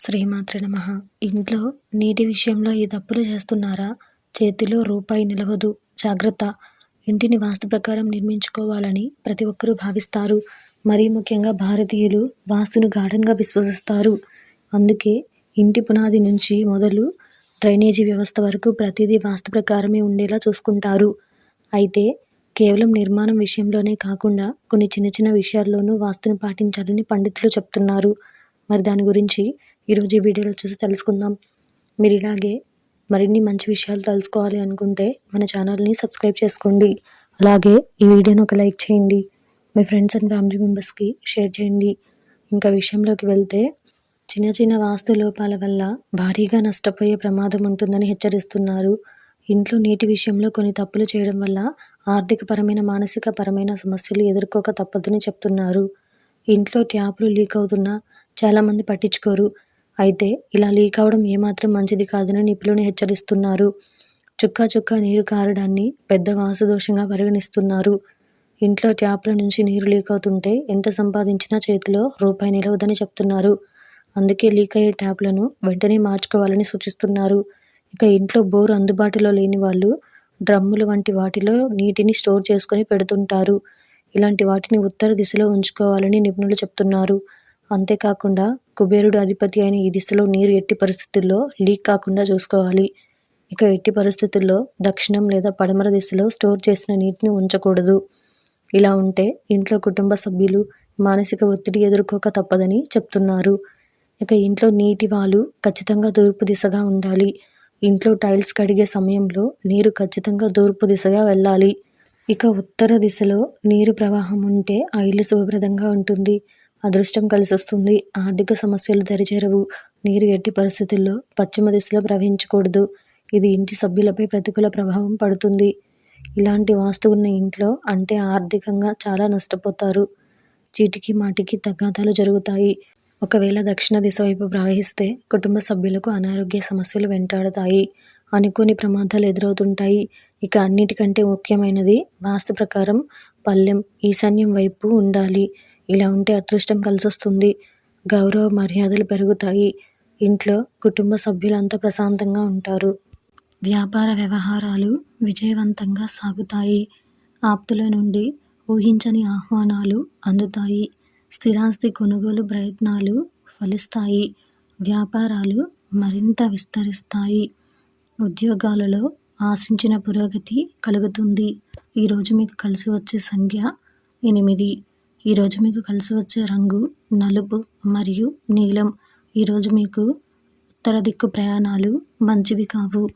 శ్రీమాత్ర నమ. ఇంట్లో నీటి విషయంలో ఈ తప్పులు చేస్తున్నారా? చేతిలో రూపాయి నిలవదు. జాగ్రత్త. ఇంటిని వాస్తు ప్రకారం నిర్మించుకోవాలని ప్రతి ఒక్కరూ భావిస్తారు. మరీ ముఖ్యంగా భారతీయులు వాస్తును గాఢంగా విశ్వసిస్తారు. అందుకే ఇంటి పునాది నుంచి మొదలు డ్రైనేజీ వ్యవస్థ వరకు ప్రతిదీ వాస్తు ప్రకారమే ఉండేలా చూసుకుంటారు. అయితే కేవలం నిర్మాణం విషయంలోనే కాకుండా కొన్ని చిన్న చిన్న విషయాల్లోనూ వాస్తును పాటించాలని పండితులు చెప్తున్నారు. మరి దాని గురించి ఈరోజు ఈ వీడియోలో చూసి తెలుసుకుందాం. మీరు ఇలాగే మరిన్ని మంచి విషయాలు తెలుసుకోవాలి అనుకుంటే మన ఛానల్ని సబ్స్క్రైబ్ చేసుకోండి. అలాగే ఈ వీడియోని ఒక లైక్ చేయండి. మీ ఫ్రెండ్స్ అండ్ ఫ్యామిలీ మెంబర్స్కి షేర్ చేయండి. ఇంకా విషయంలోకి వెళ్తే చిన్న చిన్న వాస్తు లోపాల వల్ల భారీగా నష్టపోయే ప్రమాదం ఉంటుందని హెచ్చరిస్తున్నారు. ఇంట్లో నీటి విషయంలో కొన్ని తప్పులు చేయడం వల్ల ఆర్థికపరమైన మానసిక పరమైన సమస్యలు ఎదుర్కోక తప్పదని చెప్తున్నారు. ఇంట్లో ట్యాపులు లీక్ అవుతున్నా చాలామంది పట్టించుకోరు. అయితే ఇలా లీక్ అవడం ఏమాత్రం మంచిది కాదని నిపుణులు హెచ్చరిస్తున్నారు. చుక్కా చుక్కా నీరు కారడాన్ని పెద్ద వాసుదోషంగా పరిగణిస్తున్నారు. ఇంట్లో ట్యాప్ల నుంచి నీరు లీక్ అవుతుంటే ఎంత సంపాదించినా చేతిలో రూపాయి నిలవదని చెప్తున్నారు. అందుకే లీక్ అయ్యే ట్యాప్లను వెంటనే మార్చుకోవాలని సూచిస్తున్నారు. ఇక ఇంట్లో బోరు అందుబాటులో లేని వాళ్ళు డ్రమ్ములు వంటి వాటిలో నీటిని స్టోర్ చేసుకొని పెడుతుంటారు. ఇలాంటి వాటిని ఉత్తర దిశలో ఉంచుకోవాలని నిపుణులు చెప్తున్నారు. అంతేకాకుండా కుబేరుడు అధిపతి అయిన ఈ దిశలో నీరు ఎట్టి పరిస్థితుల్లో లీక్ కాకుండా చూసుకోవాలి. ఇక ఎట్టి పరిస్థితుల్లో దక్షిణం లేదా పడమర దిశలో స్టోర్ చేసిన నీటిని ఉంచకూడదు. ఇలా ఉంటే ఇంట్లో కుటుంబ సభ్యులు మానసిక ఒత్తిడి ఎదుర్కోక తప్పదని చెప్తున్నారు. ఇక ఇంట్లో నీటి వాలు ఖచ్చితంగా తూర్పు దిశగా ఉండాలి. ఇంట్లో టైల్స్ కడిగే సమయంలో నీరు ఖచ్చితంగా తూర్పు దిశగా వెళ్ళాలి. ఇక ఉత్తర దిశలో నీరు ప్రవాహం ఉంటే ఆ ఇల్లు శుభప్రదంగా ఉంటుంది. అదృష్టం కలిసొస్తుంది. ఆర్థిక సమస్యలు దరిచేరవు. నీరు ఎట్టి పరిస్థితుల్లో పశ్చిమ దిశలో ప్రవహించకూడదు. ఇది ఇంటి సభ్యులపై ప్రతికూల ప్రభావం పడుతుంది. ఇలాంటి వాస్తు ఉన్న ఇంట్లో అంటే ఆర్థికంగా చాలా నష్టపోతారు. చీటికి మాటికి తగాదాలు జరుగుతాయి. ఒకవేళ దక్షిణ దిశ వైపు ప్రవహిస్తే కుటుంబ సభ్యులకు అనారోగ్య సమస్యలు వెంటాడుతాయి. అనుకోని ప్రమాదాలు ఎదురవుతుంటాయి. ఇక అన్నిటికంటే ముఖ్యమైనది వాస్తు ప్రకారం పల్లెం ఈశాన్యం వైపు ఉండాలి. ఇలా ఉంటే అదృష్టం కలిసొస్తుంది. గౌరవ మర్యాదలు పెరుగుతాయి. ఇంట్లో కుటుంబ సభ్యులంతా ప్రశాంతంగా ఉంటారు. వ్యాపార వ్యవహారాలు విజయవంతంగా సాగుతాయి. ఆప్తుల నుండి ఊహించని ఆహ్వానాలు అందుతాయి. స్థిరాస్తి కొనుగోలు ప్రయత్నాలు ఫలిస్తాయి. వ్యాపారాలు మరింత విస్తరిస్తాయి. ఉద్యోగాలలో ఆశించిన పురోగతి కలుగుతుంది. ఈరోజు మీకు కలిసి వచ్చే సంఖ్య ఎనిమిది. ఈరోజు మీకు కలిసి వచ్చే రంగు నలుపు మరియు నీలం. ఈరోజు మీకు ఉత్తర దిక్కు ప్రయాణాలు మంచివి కావు.